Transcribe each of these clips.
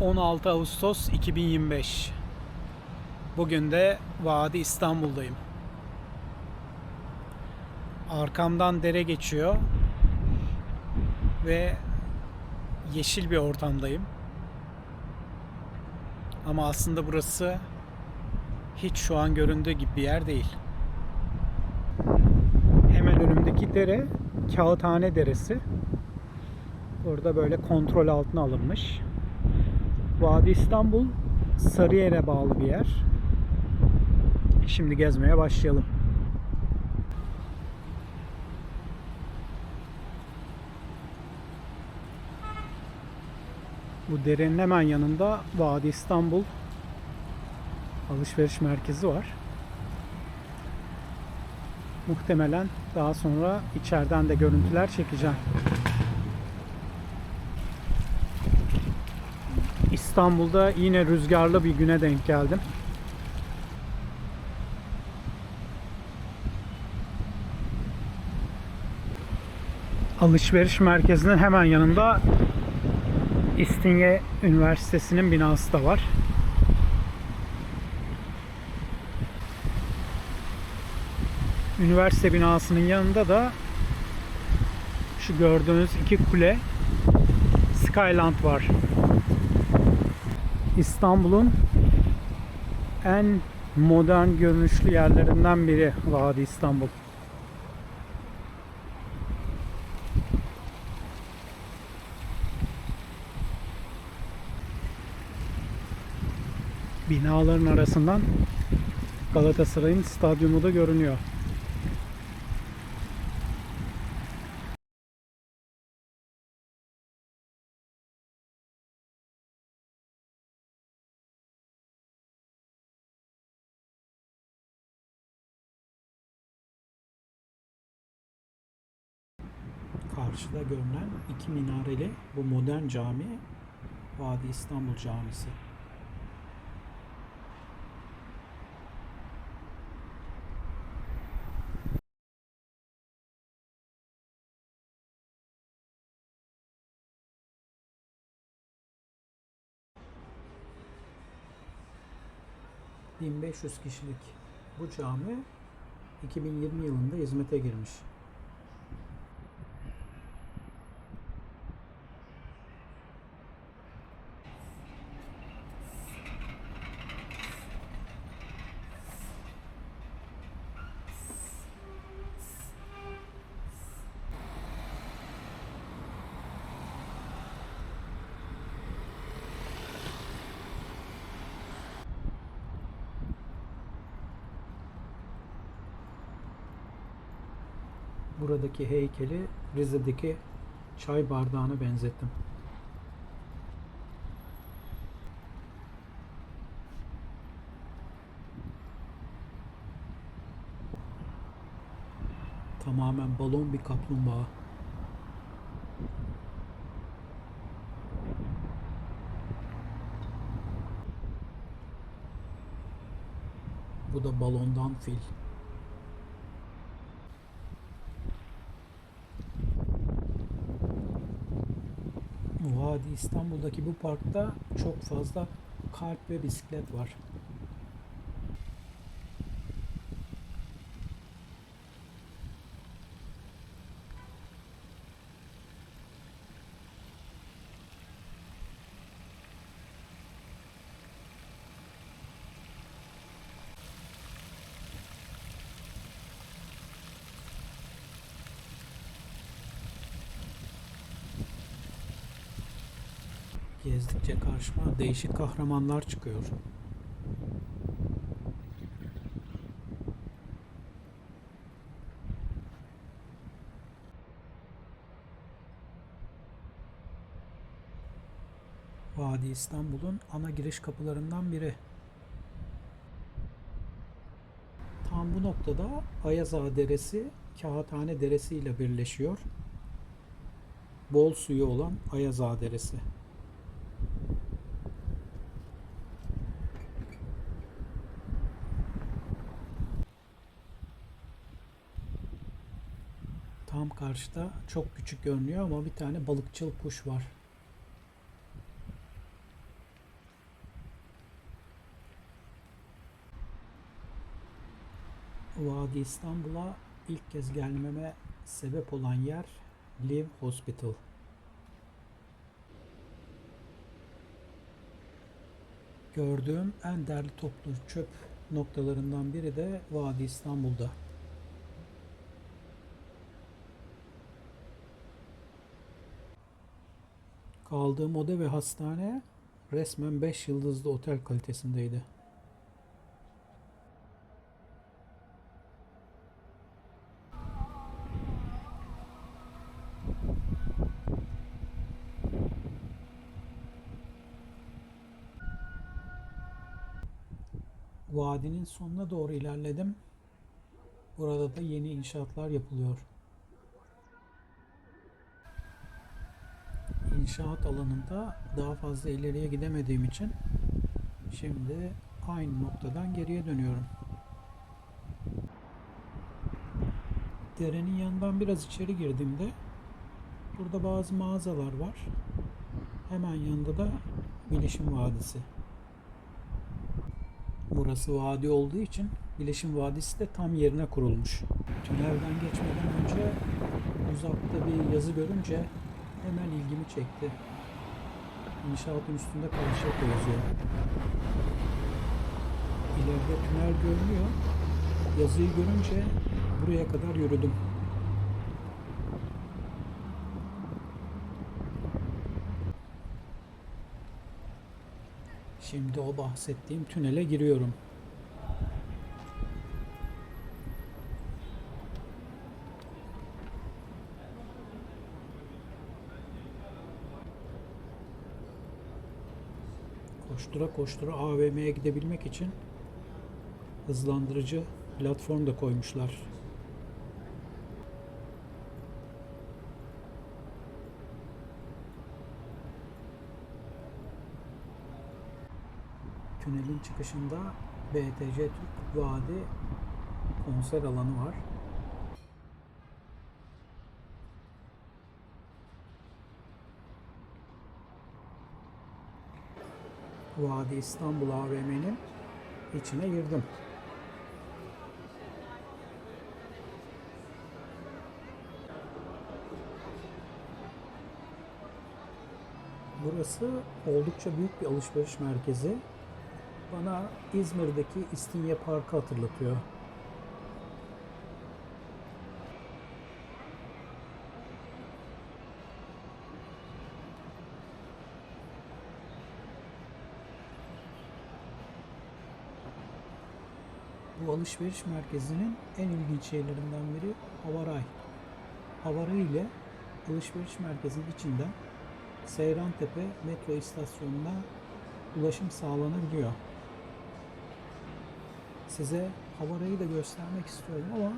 16 Ağustos 2025. Bugün de Vadi İstanbul'dayım. Arkamdan dere geçiyor ve yeşil bir ortamdayım. Ama aslında burası hiç şu an göründüğü gibi bir yer değil. Hemen önümdeki dere Kağıthane Deresi. Burada böyle kontrol altına alınmış. Vadi İstanbul Sarıyer'e bağlı bir yer. Şimdi gezmeye başlayalım. Bu derenin hemen yanında Vadi İstanbul alışveriş merkezi var. Muhtemelen daha sonra içeriden de görüntüler çekeceğim. İstanbul'da yine rüzgarlı bir güne denk geldim. Alışveriş merkezinin hemen yanında İstinye Üniversitesi'nin binası da var. Üniversite binasının yanında da şu gördüğünüz iki kule Skyland var. İstanbul'un en modern görünüşlü yerlerinden biri Vadi İstanbul. Binaların arasından Galatasaray'ın stadyumu da görünüyor. Karşıda görünen iki minareli bu modern cami Vadi İstanbul Camisi. ...1500 kişilik bu cami 2020 yılında hizmete girmiş. Buradaki heykeli Rize'deki çay bardağına benzettim. Tamamen balon bir kaplumbağa. Bu da balondan fil. Vadi İstanbul'daki bu parkta çok fazla kalp ve bisiklet var. Gezdikçe karşıma değişik kahramanlar çıkıyor. Vadi İstanbul'un ana giriş kapılarından biri. Tam bu noktada Ayazağa Deresi Kağıthane Deresi ile birleşiyor. Bol suyu olan Ayazağa Deresi. Karşıda çok küçük görünüyor ama bir tane balıkçıl kuş var. Vadi İstanbul'a ilk kez gelmeme sebep olan yer Live Hospital. Gördüğüm en değerli toplu çöp noktalarından biri de Vadi İstanbul'da. Kaldığım oda ve hastane resmen 5 yıldızlı otel kalitesindeydi. Vadinin sonuna doğru ilerledim. Burada da yeni inşaatlar yapılıyor. İnşaat alanında daha fazla ileriye gidemediğim için şimdi aynı noktadan geriye dönüyorum. Derenin yanından biraz içeri girdiğimde burada bazı mağazalar var. Hemen yanında da Bilişim Vadisi. Burası vadi olduğu için Bilişim Vadisi de tam yerine kurulmuş. Tünelden geçmeden önce uzakta bir yazı görünce hemen ilgimi çekti. İnşaatın üstünde Karşıyaka yazıyor. İleride tünel görünüyor. Yazıyı görünce buraya kadar yürüdüm. Şimdi o bahsettiğim tünele giriyorum. Koştura koştura AVM'ye gidebilmek için hızlandırıcı platform da koymuşlar. Tünelin çıkışında BTC Türk Vadi konser alanı var. Vadi İstanbul AVM'nin içine girdim. Burası oldukça büyük bir alışveriş merkezi. Bana İzmir'deki İstinye Parkı hatırlatıyor. Bu alışveriş merkezinin en ilginç şeylerinden biri Havaray. Havaray ile alışveriş merkezinin içinden Seyrantepe metro istasyonuna ulaşım sağlanabiliyor. Size Havaray'ı da göstermek istiyorum ama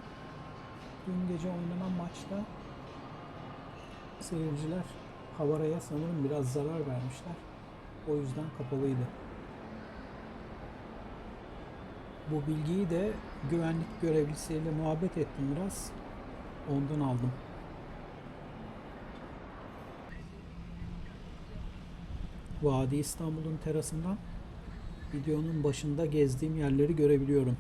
dün gece oynanan maçta seyirciler Havaray'a sanırım biraz zarar vermişler. O yüzden kapalıydı. Bu bilgiyi de güvenlik görevlisiyle muhabbet ettim biraz. Ondan aldım. Vadi İstanbul'un terasından videonun başında gezdiğim yerleri görebiliyorum.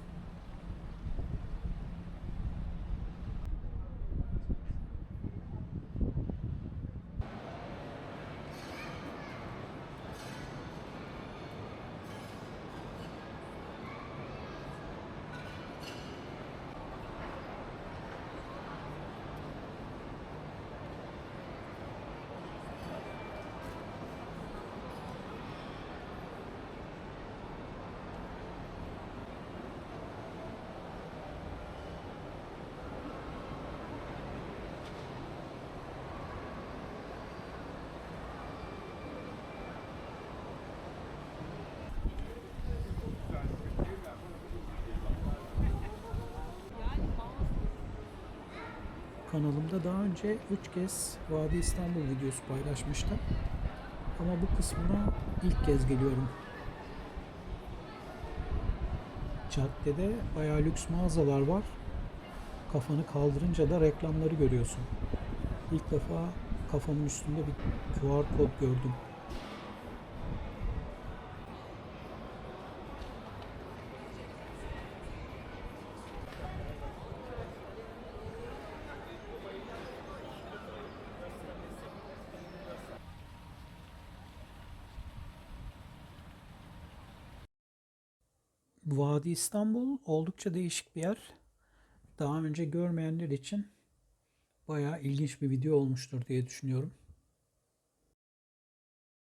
Kanalımda daha önce 3 kez Vadi İstanbul videosu paylaşmıştım. Ama bu kısmına ilk kez geliyorum. Caddede bayağı lüks mağazalar var. Kafanı kaldırınca da reklamları görüyorsun. İlk defa kafamın üstünde bir QR kod gördüm. Vadi İstanbul oldukça değişik bir yer. Daha önce görmeyenler için bayağı ilginç bir video olmuştur diye düşünüyorum.